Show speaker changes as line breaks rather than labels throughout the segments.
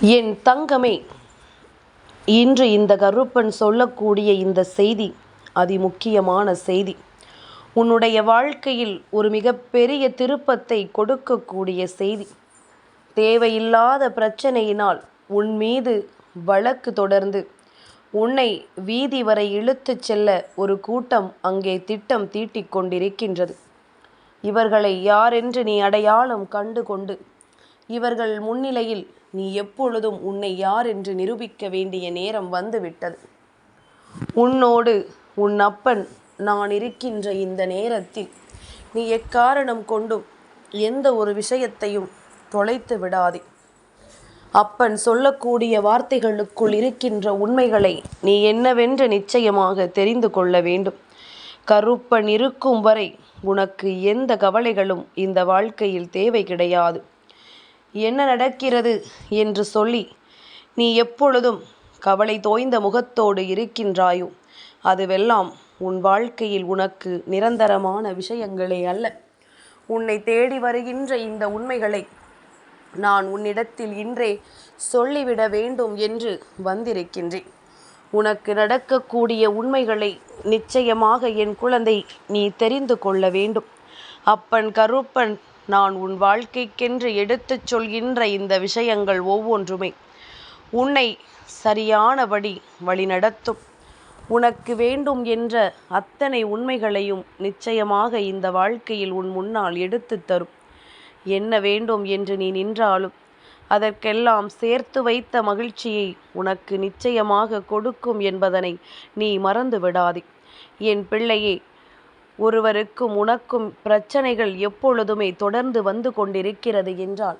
என் தங்கமே இன்று இந்த கருப்பன் சொல்லக்கூடிய இந்த செய்தி அதிமுக்கியமான செய்தி. உன்னுடைய வாழ்க்கையில் ஒரு மிகப்பெரிய திருப்பத்தை கொடுக்கக்கூடிய செய்தி. தேவையில்லாத பிரச்சனையினால் உன் மீது வழக்கு தொடர்ந்து உன்னை வீதி வரை இழுத்துச் செல்ல ஒரு கூட்டம் அங்கே திட்டம் தீட்டிக் கொண்டிருக்கின்றது. இவர்களை யாரென்று நீ அடையாளம் கண்டு கொண்டு இவர்கள் முன்னிலையில் நீ எப்பொழுதும் உன்னை யார் என்று நிரூபிக்க வேண்டிய நேரம் வந்துவிட்டது. உன்னோடு உன் அப்பன் நான் இருக்கின்ற இந்த நேரத்தில் நீ எக்காரணம் கொண்டும் எந்த ஒரு விஷயத்தையும் தொலைத்து விடாதே. அப்பன் சொல்லக்கூடிய வார்த்தைகளுக்குள் இருக்கின்ற உண்மைகளை நீ என்னவென்று நிச்சயமாக தெரிந்து கொள்ள வேண்டும். கருப்பன் இருக்கும் வரை உனக்கு எந்த கவலைகளும் இந்த வாழ்க்கையில் தேவை கிடையாது. என்ன நடக்கிறது என்று சொல்லி நீ எப்பொழுதும் கவலை தோய்ந்த முகத்தோடு இருக்கின்றாயோ அதுவெல்லாம் உன் வாழ்க்கையில் உனக்கு நிரந்தரமான விஷயங்களே அல்ல. உன்னை தேடி வருகின்ற இந்த உண்மைகளை நான் உன்னிடத்தில் இன்றே சொல்லிவிட வேண்டும் என்று வந்திருக்கின்றேன். உனக்கு நடக்கக்கூடிய உண்மைகளை நிச்சயமாக என் குழந்தை நீ தெரிந்து கொள்ள வேண்டும். அப்பன் கருப்பன் நான் உன் வாழ்க்கைக்கென்று எடுத்துச் சொல்கின்ற இந்த விஷயங்கள் ஒவ்வொன்றுமே உன்னை சரியானபடி வழிநடத்தும். உனக்கு வேண்டும் என்ற அத்தனை உண்மைகளையும் நிச்சயமாக இந்த வாழ்க்கையில் உன் முன்னால் எடுத்து தரும். என்ன வேண்டும் என்று நீ நின்றாலும் அதற்கெல்லாம் சேர்த்து வைத்த மகிழ்ச்சியை உனக்கு நிச்சயமாக கொடுக்கும் என்பதனை நீ மறந்து விடாதே என் பிள்ளையே ஒருவருக்கும் உனக்கும் பிரச்சனைகள் எப்பொழுதுமே தொடர்ந்து வந்து கொண்டிருக்கிறது என்றால்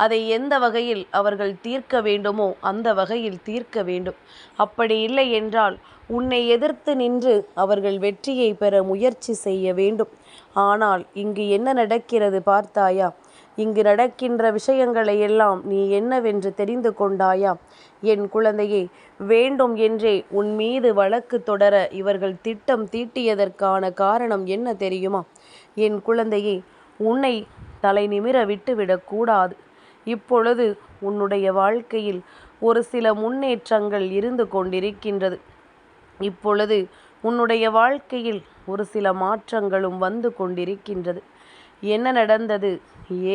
அதை எந்த வகையில் அவர்கள் தீர்க்க வேண்டுமோ அந்த வகையில் தீர்க்க வேண்டும். அப்படி இல்லை என்றால் உன்னை எதிர்த்து நின்று அவர்கள் வெற்றியை பெற முயற்சி செய்ய வேண்டும். ஆனால் இங்கு என்ன நடக்கிறது பார்த்தாயா? இங்கு நடக்கின்ற விஷயங்களை எல்லாம் நீ என்னவென்று தெரிந்து கொண்டாயா? என் குழந்தையே வேண்டும் என்றே உன் மீது வழக்கு தொடர இவர்கள் திட்டம் தீட்டியதற்கான காரணம் என்ன தெரியுமா? என் குழந்தையே உன்னை தலை நிமிர விட்டுவிடக்கூடாது இப்பொழுது உன்னுடைய வாழ்க்கையில் ஒரு சில முன்னேற்றங்கள் இருந்து கொண்டிருக்கின்றது. இப்பொழுது உன்னுடைய வாழ்க்கையில் ஒரு சில மாற்றங்களும் வந்து கொண்டிருக்கின்றது. என்ன நடந்தது?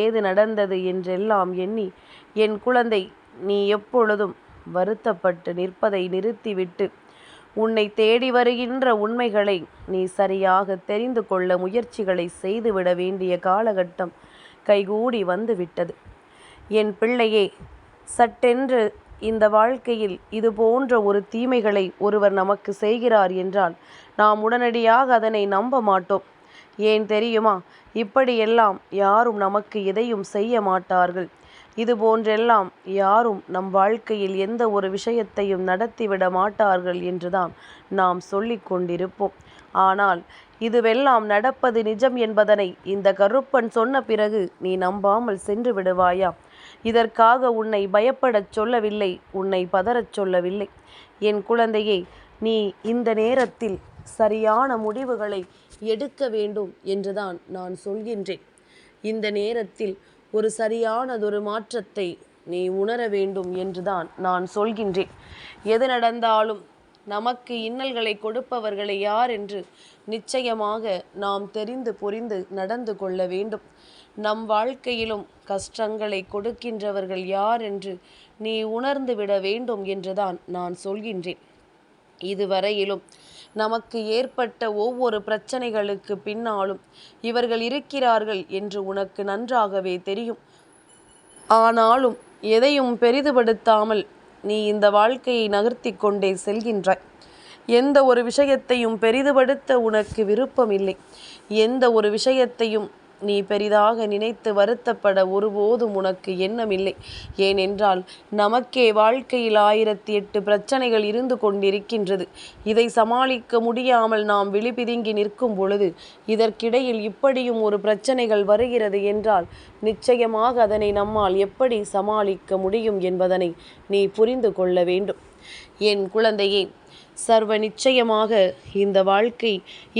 ஏது நடந்தது என்றெல்லாம் எண்ணி என் குழந்தை நீ எப்பொழுதும் வருத்தப்பட்டு நிற்பதை நிறுத்திவிட்டு உன்னை தேடி வருகின்ற உண்மைகளை நீ சரியாக தெரிந்து கொள்ள முயற்சிகளை செய்துவிட வேண்டிய காலகட்டம் கைகூடி வந்துவிட்டது. என் பிள்ளையே சட்டென்று இந்த வாழ்க்கையில் இது போன்ற ஒரு தீமைகளை ஒருவர் நமக்கு செய்கிறார் என்றால் நாம் உடனடியாக அதனை நம்ப மாட்டோம். ஏன் தெரியுமா? இப்படியெல்லாம் யாரும் நமக்கு எதையும் செய்ய மாட்டார்கள். இது போன்றெல்லாம் யாரும் நம் வாழ்க்கையில் எந்த ஒரு விஷயத்தையும் நடத்திவிட மாட்டார்கள் என்றுதான் நாம் சொல்லிக் கொண்டிருப்போம். ஆனால் இதுவெல்லாம் நடப்பது நிஜம் என்பதனை இந்த கருப்பன் சொன்ன பிறகு நீ நம்பாமல் சென்று விடுவாயா? இதற்காக உன்னை பயப்படச் சொல்லவில்லை உன்னை பதறச் சொல்லவில்லை. என் குழந்தையே நீ இந்த நேரத்தில் சரியான முடிவுகளை எடுக்க வேண்டும் என்றுதான் நான் சொல்கின்றேன். இந்த நேரத்தில் ஒரு சரியானதொரு மாற்றத்தை நீ உணர வேண்டும் என்றுதான் நான் சொல்கின்றேன். எது நடந்தாலும் நமக்கு இன்னல்களை கொடுப்பவர்களை யார் என்று நிச்சயமாக நாம் தெரிந்து புரிந்து நடந்து கொள்ள வேண்டும். நம் வாழ்க்கையிலும் கஷ்டங்களை கொடுக்கின்றவர்கள் யார் என்று நீ உணர்ந்து விட வேண்டும் என்றுதான் நான் சொல்கின்றேன். இதுவரையிலும் நமக்கு ஏற்பட்ட ஒவ்வொரு பிரச்சனைகளுக்கு பின்னாலும் இவர்கள் இருக்கிறார்கள் என்று உனக்கு நன்றாகவே தெரியும். ஆனாலும் எதையும் பெரிதுபடுத்தாமல் நீ இந்த வாழ்க்கையை நகர்த்தி கொண்டே செல்கின்றாய். எந்த ஒரு விஷயத்தையும் பெரிதுபடுத்த உனக்கு விருப்பமில்லை. எந்த ஒரு விஷயத்தையும் நீ பெரிதாக நினைத்து வருத்தப்பட ஒருபோதும் உனக்கு எண்ணமில்லை. ஏனென்றால் நமக்கே வாழ்க்கையில் ஆயிரத்தி எட்டு பிரச்சனைகள் இருந்து கொண்டிருக்கின்றது. இதை சமாளிக்க முடியாமல் நாம் விழிபிதுங்கி நிற்கும் பொழுது இதற்கிடையில் இப்படியும் ஒரு பிரச்சனைகள் வருகிறது என்றால் நிச்சயமாக அதனை நம்மால் எப்படி சமாளிக்க முடியும் என்பதனை நீ புரிந்து கொள்ள வேண்டும். என் குழந்தையே சர்வ நிச்சயமாக இந்த வாழ்க்கை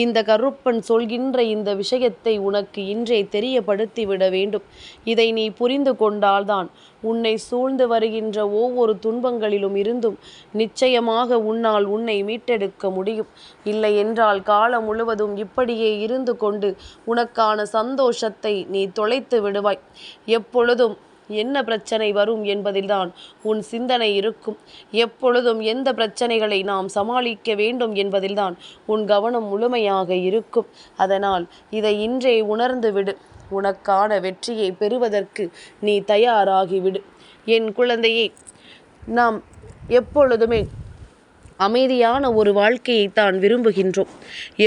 இந்த கருப்பன் சொல்கின்ற இந்த விஷயத்தை உனக்கு இன்றே தெரியப்படுத்திவிட வேண்டும். இதை நீ புரிந்து கொண்டால்தான் உன்னை சூழ்ந்து வருகின்ற ஒவ்வொரு துன்பங்களிலும் இருந்தும் நிச்சயமாக உன்னால் உன்னை மீட்டெடுக்க முடியும். இல்லை என்றால் காலம் முழுவதும் இப்படியே இருந்து கொண்டு உனக்கான சந்தோஷத்தை நீ தொலைத்து விடுவாய். எப்பொழுதும் என்ன பிரச்சனை வரும் என்பதில்தான் உன் சிந்தனை இருக்கும். எப்பொழுதும் எந்த பிரச்சனைகளை நாம் சமாளிக்க வேண்டும் என்பதில்தான் உன் கவனம் முழுமையாக இருக்கும். அதனால் இதை இன்றே உணர்ந்து விடு. உனக்கான வெற்றியை பெறுவதற்கு நீ தயாராகிவிடு. என் குழந்தையே நாம் எப்பொழுதுமே அமைதியான ஒரு வாழ்க்கையை தான் விரும்புகின்றோம்.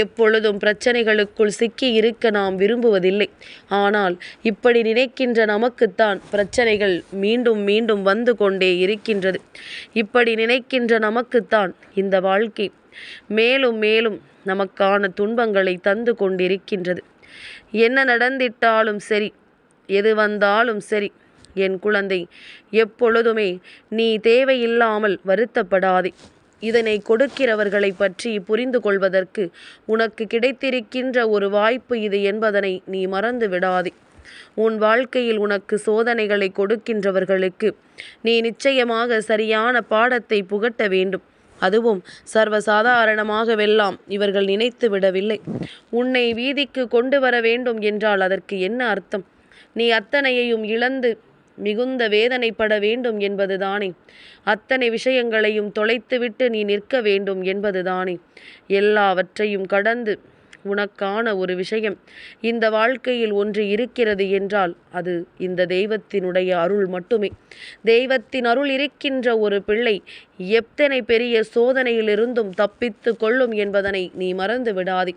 எப்பொழுதும் பிரச்சனைகளுக்குள் சிக்கி இருக்க நாம் விரும்புவதில்லை. ஆனால் இப்படி நினைக்கின்ற நமக்குத்தான் பிரச்சனைகள் மீண்டும் மீண்டும் வந்து கொண்டே இருக்கின்றது. இப்படி நினைக்கின்ற நமக்குத்தான் இந்த வாழ்க்கை மேலும் மேலும் நமக்கான துன்பங்களை தந்து கொண்டிருக்கின்றது. என்ன நடந்திட்டாலும் சரி எது வந்தாலும் சரி என் குழந்தை எப்பொழுதுமே நீ தேவையில்லாமல் வருத்தப்படாதே. இதனை கொடுக்கிறவர்களை பற்றி புரிந்து கொள்வதற்கு உனக்கு கிடைத்திருக்கின்ற ஒரு வாய்ப்பு இது என்பதனை நீ மறந்து விடாதே. உன் வாழ்க்கையில் உனக்கு சோதனைகளை கொடுக்கின்றவர்களுக்கு நீ நிச்சயமாக சரியான பாடத்தை புகட்ட வேண்டும். அதுவும் சர்வசாதாரணமாகவெல்லாம் இவர்கள் நினைத்து விடவில்லை. உன்னை வீதிக்கு கொண்டு வர வேண்டும் என்றால் அதற்கு என்ன அர்த்தம்? நீ அத்தனையையும் இழந்து மிகுந்த வேதனைப்பட வேண்டும் என்பதுதானே. அத்தனை விஷயங்களையும் தொலைத்துவிட்டு நீ நிற்க வேண்டும் என்பதுதானே. எல்லாவற்றையும் கடந்து உனக்கான ஒரு விஷயம் இந்த வாழ்க்கையில் ஒன்று இருக்கிறது என்றால் அது இந்த தெய்வத்தினுடைய அருள் மட்டுமே. தெய்வத்தின் அருள் இருக்கின்ற ஒரு பிள்ளை எத்தனை பெரிய சோதனையிலிருந்தும் தப்பித்து கொள்ளும் என்பதனை நீ மறந்து விடாதே.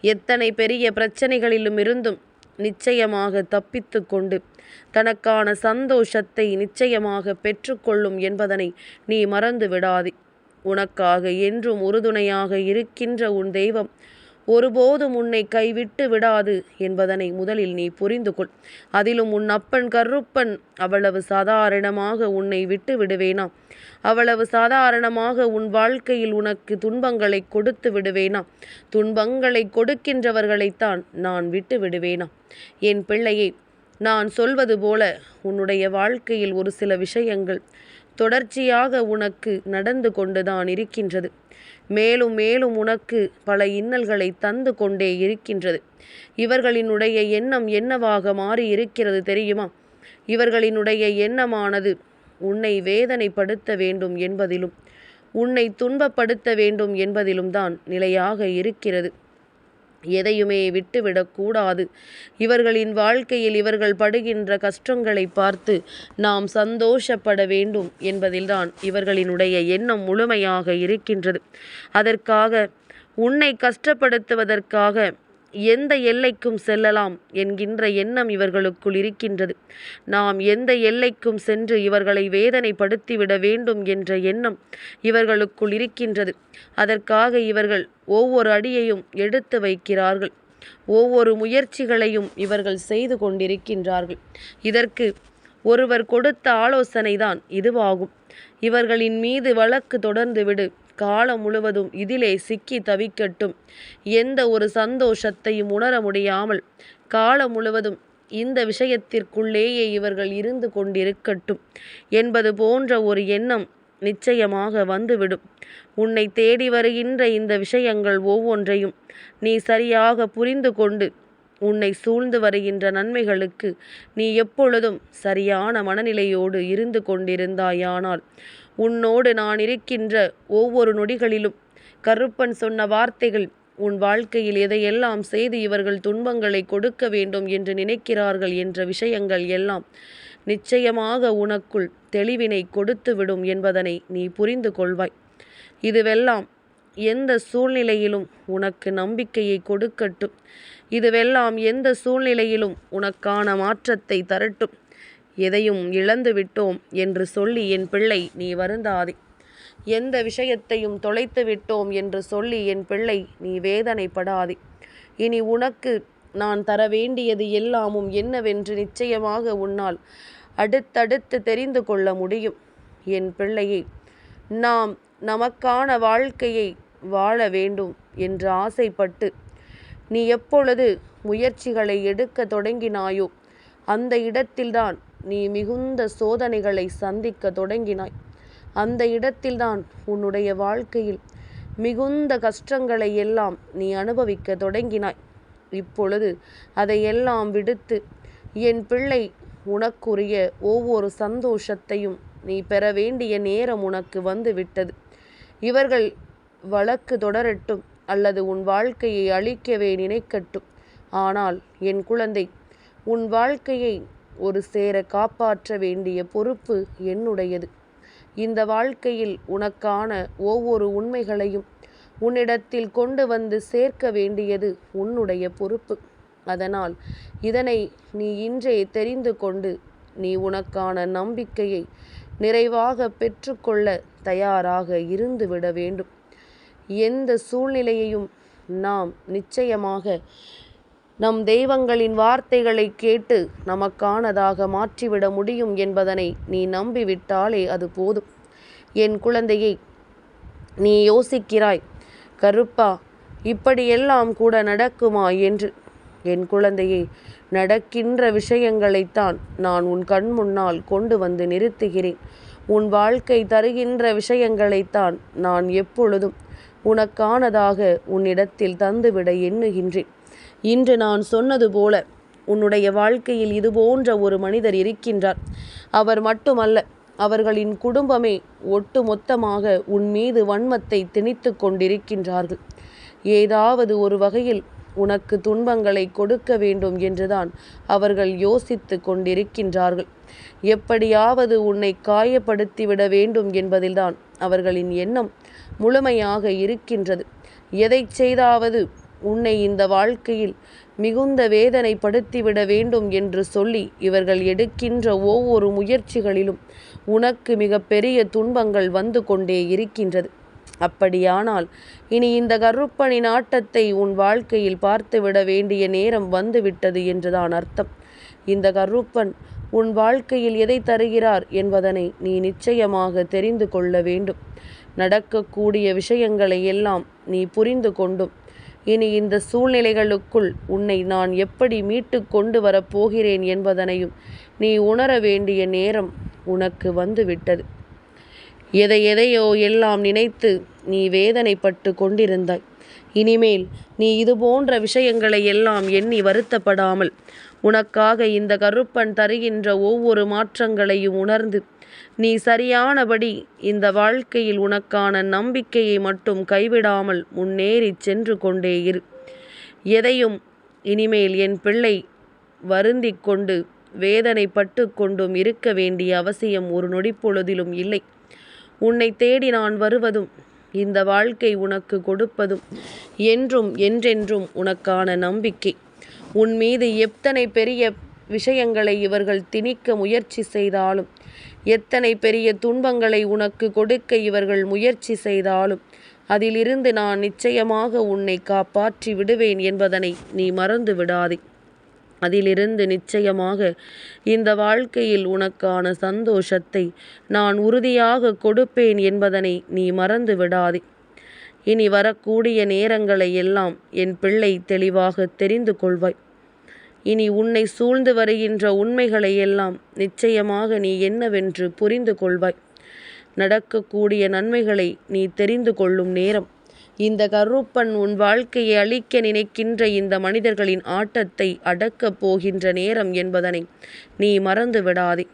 எத்தனை பெரிய பிரச்சனைகளிலும் இருந்தும் நிச்சயமாக தப்பித்து கொண்டு தனக்கான சந்தோஷத்தை நிச்சயமாக பெற்றுக்கொள்ளும் என்பதனை நீ மறந்து விடாதே உனக்காக என்றும் உறுதுணையாக இருக்கின்ற உன் தெய்வம் ஒருபோதும் உன்னை கைவிட்டு விடாது என்பதனை முதலில் நீ புரிந்து கொள். அதிலும் உன் அப்பன் கருப்பன் அவ்வளவு சாதாரணமாக உன்னை விட்டு விடுவேனா? அவ்வளவு சாதாரணமாக உன் வாழ்க்கையில் உனக்கு துன்பங்களை கொடுத்து விடுவேனா? துன்பங்களை கொடுக்கின்றவர்களைத்தான் நான் விட்டு விடுவேனா? என் பிள்ளையை நான் சொல்வது போல உன்னுடைய வாழ்க்கையில் ஒரு சில விஷயங்கள் தொடர்ச்சியாக உனக்கு நடந்து கொண்டுதான் இருக்கின்றது. மேலும் மேலும் உனக்கு பல இன்னல்களை தந்து கொண்டே இருக்கின்றது. இவர்களினுடைய எண்ணம் என்னவாக மாறி இருக்கிறது தெரியுமா? இவர்களினுடைய எண்ணமானது உன்னை வேதனைப்படுத்த வேண்டும் என்பதிலும் உன்னை துன்பப்படுத்த வேண்டும் என்பதிலும் தான் நிலையாக இருக்கிறது. எதையுமே விட்டுவிடக்கூடாது இவர்களின் வாழ்க்கையில் இவர்கள் படுகின்ற கஷ்டங்களை பார்த்து நாம் சந்தோஷப்பட வேண்டும் என்பதில்தான் இவர்களினுடைய எண்ணம் முழுமையாக இருக்கின்றது. அதற்காக உன்னை கஷ்டப்படுத்துவதற்காக எந்த எல்லைக்கும் செல்லலாம் என்கின்ற எண்ணம் இவர்களுக்குள் இருக்கின்றது. நாம் எந்த எல்லைக்கும் சென்று இவர்களை வேதனைப்படுத்திவிட வேண்டும் என்ற எண்ணம் இவர்களுக்குள் இருக்கின்றது. அதற்காக இவர்கள் ஒவ்வொரு அடியையும் எடுத்து வைக்கிறார்கள். ஒவ்வொரு முயற்சிகளையும் இவர்கள் செய்து கொண்டிருக்கின்றார்கள். இதற்கு ஒருவர் கொடுத்த ஆலோசனைதான் இதுவாகும். இவர்களின் மீது வழக்கு தொடர்ந்து விடு காலம் முழுவதும் இதிலே சிக்கி தவிக்கட்டும். எந்த ஒரு சந்தோஷத்தையும் உணர முடியாமல் காலம் முழுவதும் இந்த விஷயத்திற்குள்ளேயே இவர்கள் இருந்து கொண்டிருக்கட்டும் என்பது போன்ற ஒரு எண்ணம் நிச்சயமாக வந்துவிடும். உன்னை தேடி வருகின்ற இந்த விஷயங்கள் ஒவ்வொன்றையும் நீ சரியாக புரிந்து கொண்டு உன்னை சூழ்ந்து வருகின்ற நன்மைகளுக்கு நீ எப்பொழுதும் சரியான மனநிலையோடு இருந்து கொண்டிருந்தாயானால் உன்னோடு நான் இருக்கின்ற ஒவ்வொரு நொடிகளிலும் கருப்பன் சொன்ன வார்த்தைகள் உன் வாழ்க்கையில் எதையெல்லாம் செய்து இவர்கள் துன்பங்களை கொடுக்க வேண்டும் என்று நினைக்கிறார்கள் என்ற விஷயங்கள் எல்லாம் நிச்சயமாக உனக்குள் தெளிவினை கொடுத்துவிடும் என்பதனை நீ புரிந்து கொள்வாய். இதுவெல்லாம் எந்த சூழ்நிலையிலும் உனக்கு நம்பிக்கையை கொடுக்கட்டும். இதுவெல்லாம் எந்த சூழ்நிலையிலும் உனக்கான மாற்றத்தை தரட்டும். எதையும் இழந்து விட்டோம் என்று சொல்லி என் பிள்ளை நீ வருந்தாதே. எந்த விஷயத்தையும் தொலைத்து விட்டோம் என்று சொல்லி என் பிள்ளை நீ வேதனைப்படாதே. இனி உனக்கு நான் தர வேண்டியது எல்லாமும் என்னவென்று நிச்சயமாக உன்னால் அடுத்தடுத்து தெரிந்து கொள்ள முடியும். என் பிள்ளையை நாம் நமக்கான வாழ்க்கையை வாழ வேண்டும் என்று ஆசைப்பட்டு நீ எப்பொழுது முயற்சிகளை எடுக்க தொடங்கினாயோ அந்த இடத்தில்தான் நீ மிகுந்த சோதனைகளை சந்திக்க தொடங்கினாய். அந்த இடத்தில்தான் உன்னுடைய வாழ்க்கையில் மிகுந்த கஷ்டங்களை எல்லாம் நீ அனுபவிக்க தொடங்கினாய். இப்பொழுது அதையெல்லாம் விடுத்து என் பிள்ளை உனக்குரிய ஒவ்வொரு சந்தோஷத்தையும் நீ பெற வேண்டிய நேரம் உனக்கு வந்து விட்டது இவர்கள் வழக்கு தொடரட்டும் அல்லது உன் வாழ்க்கையை அழிக்கவே நினைக்கட்டும். ஆனால் என் குழந்தை உன் வாழ்க்கையை ஒரு சேர காப்பாற்ற வேண்டிய பொறுப்பு என்னுடையது. இந்த வாழ்க்கையில் உனக்கான ஒவ்வொரு உண்மைகளையும் உன்னிடத்தில் கொண்டு வந்து சேர்க்க வேண்டியது உன்னுடைய பொறுப்பு. அதனால் இதனை நீ இன்றே தெரிந்து கொண்டு நீ உனக்கான நம்பிக்கையை நிறைவாக பெற்றுக்கொள்ள தயாராக இருந்துவிட வேண்டும். எந்த சூழ்நிலையையும் நாம் நிச்சயமாக நம் தெய்வங்களின் வார்த்தைகளை கேட்டு நமக்கானதாக மாற்றிவிட முடியும் என்பதனை நீ நம்பிவிட்டாலே அது போதும். என் குழந்தையை நீ யோசிக்கிறாய் கருப்பா இப்படியெல்லாம் கூட நடக்குமா என்று? என் குழந்தையை நடக்கின்ற விஷயங்களைத்தான் நான் உன் கண் முன்னால் கொண்டு வந்து நிறுத்துகிறேன். உன் வாழ்க்கை தருகின்ற விஷயங்களைத்தான் நான் எப்பொழுதும் உனக்கானதாக உன்னிடத்தில் தந்துவிட எண்ணுகின்றேன். இன்று நான் சொன்னது போல உன்னுடைய வாழ்க்கையில் இது போன்ற ஒரு மனிதர் இருக்கின்றார். அவர் மட்டுமல்ல அவர்களின் குடும்பமே ஒட்டு மொத்தமாக உன் மீது வன்மத்தை திணித்து கொண்டிருக்கின்றார்கள். ஏதாவது ஒரு வகையில் உனக்கு துன்பங்களை கொடுக்க வேண்டும் என்றுதான் அவர்கள் யோசித்து கொண்டிருக்கின்றார்கள். எப்படியாவது உன்னை காயப்படுத்திவிட வேண்டும் என்பதில்தான் அவர்களின் எண்ணம் முழுமையாக இருக்கின்றது. எதை செய்தாவது உன்னை இந்த வாழ்க்கையில் மிகுந்த வேதனைப்படுத்திவிட வேண்டும் என்று சொல்லி இவர்கள் எடுக்கின்ற ஒவ்வொரு முயற்சிகளிலும் உனக்கு மிக பெரிய துன்பங்கள் வந்து கொண்டே இருக்கின்றது. அப்படியானால் இனி இந்த கருப்பனின் ஆட்டத்தை உன் வாழ்க்கையில் பார்த்துவிட வேண்டிய நேரம் வந்துவிட்டது என்றுதான் அர்த்தம். இந்த கருப்பன் உன் வாழ்க்கையில் எதை தருகிறார் என்பதனை நீ நிச்சயமாக தெரிந்து கொள்ள வேண்டும். நடக்கக்கூடிய விஷயங்களை எல்லாம் நீ புரிந்து கொண்டும். இனி இந்த சூழ்நிலைகளுக்குள் உன்னை நான் எப்படி மீட்டு கொண்டு வரப் போகிறேன் என்பதனையும் நீ உணர வேண்டிய நேரம் உனக்கு வந்துவிட்டது. எதை எதையோ எல்லாம் நினைத்து நீ வேதனைப்பட்டு கொண்டிருந்தாய். இனிமேல் நீ இது போன்ற விஷயங்களை எல்லாம் எண்ணி வருத்தப்படாமல் உனக்காக இந்த கருப்பன் தருகின்ற ஒவ்வொரு மாற்றங்களையும் உணர்ந்து நீ சரியானபடி இந்த வாழ்க்கையில் உனக்கான நம்பிக்கையை மட்டும் கைவிடாமல் முன்னேறி சென்று கொண்டே இரு. எதையும் இனிமேல் என் பிள்ளை வருந்தி கொண்டு வேதனைப்பட்டு கொண்டும் இருக்க வேண்டிய அவசியம் ஒரு நொடி பொழுதிலும் இல்லை. உன்னை தேடி நான் வருவதும் இந்த வாழ்க்கை உனக்கு கொடுப்பதும் என்றும் என்றென்றும் உனக்கான நம்பிக்கை. உன் மீது எத்தனை பெரிய விஷயங்களை இவர்கள் திணிக்க முயற்சி செய்தாலும் எத்தனை பெரிய துன்பங்களை உனக்கு கொடுக்க இவர்கள் முயற்சி செய்தாலும் அதிலிருந்து நான் நிச்சயமாக உன்னை காப்பாற்றி விடுவேன் என்பதனை நீ மறந்து விடாதே. அதிலிருந்து நிச்சயமாக இந்த வாழ்க்கையில் உனக்கான சந்தோஷத்தை நான் உறுதியாக கொடுப்பேன் என்பதனை நீ மறந்து விடாதே. இனி வரக்கூடிய நேரங்களை எல்லாம் என் பிள்ளை தெளிவாக தெரிந்து கொள்வாய். இனி உன்னை சூழ்ந்து வருகின்ற உண்மைகளை எல்லாம் நிச்சயமாக நீ என்னவென்று புரிந்து கொள்வாய். நடக்கக்கூடிய நன்மைகளை நீ தெரிந்து கொள்ளும் நேரம். இந்த கருப்பன் உன் வாழ்க்கையை அழிக்க நினைக்கின்ற இந்த மனிதர்களின் ஆட்டத்தை அடக்கப் போகின்ற நேரம் என்பதனை நீ மறந்து விடாதே.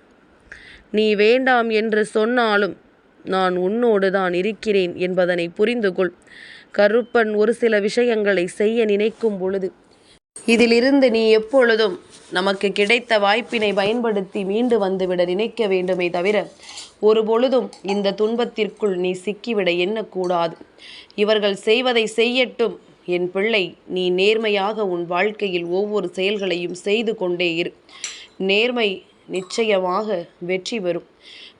நீ வேண்டாம் என்று சொன்னாலும் நான் உன்னோடு தான் இருக்கிறேன் என்பதனை புரிந்து கொள். கருப்பன் ஒரு சில விஷயங்களை செய்ய நினைக்கும் பொழுது இதிலிருந்து நீ எப்பொழுதும் நமக்கு கிடைத்த வாய்ப்பினை பயன்படுத்தி மீண்டு வந்துவிட நினைக்க வேண்டுமே தவிர ஒரு பொழுதும் இந்த துன்பத்திற்குள் நீ சிக்கிவிட எண்ணக்கூடாது. இவர்கள் செய்வதை செய்யட்டும். என் பிள்ளை நீ நேர்மையாக உன் வாழ்க்கையில் ஒவ்வொரு செயல்களையும் செய்து கொண்டே இரு. நேர்மை நிச்சயமாக வெற்றி பெறும்.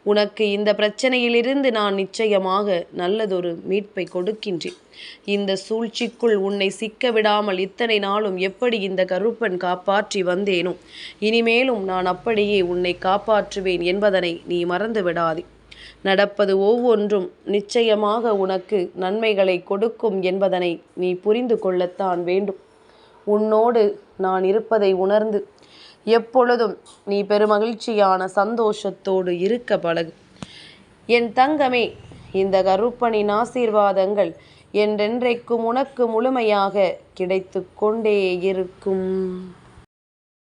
உனக்கு இந்த பிரச்சனையிலிருந்து நான் நிச்சயமாக நல்லதொரு மீட்பை கொடுக்கின்றேன். இந்த சூழ்ச்சிக்குள் உன்னை சிக்க விடாமல் இத்தனை நாளும் எப்படி இந்த கருப்பன் காப்பாற்றி வந்தேனோ? இனிமேலும் நான் அப்படியே உன்னை காப்பாற்றுவேன் என்பதனை நீ மறந்து விடாதே. நடப்பது ஒவ்வொன்றும் நிச்சயமாக உனக்கு நன்மைகளை கொடுக்கும் என்பதனை நீ புரிந்து கொள்ளத்தான் வேண்டும். உன்னோடு நான் இருப்பதை உணர்ந்து எப்பொழுதும் நீ பெருமகிழ்ச்சியான சந்தோஷத்தோடு இருக்க பழகு. என் தங்கமே இந்த கருப்பனின் ஆசீர்வாதங்கள் என்றென்றைக்கும் உனக்கு முழுமையாக கிடைத்து கொண்டே இருக்கும்.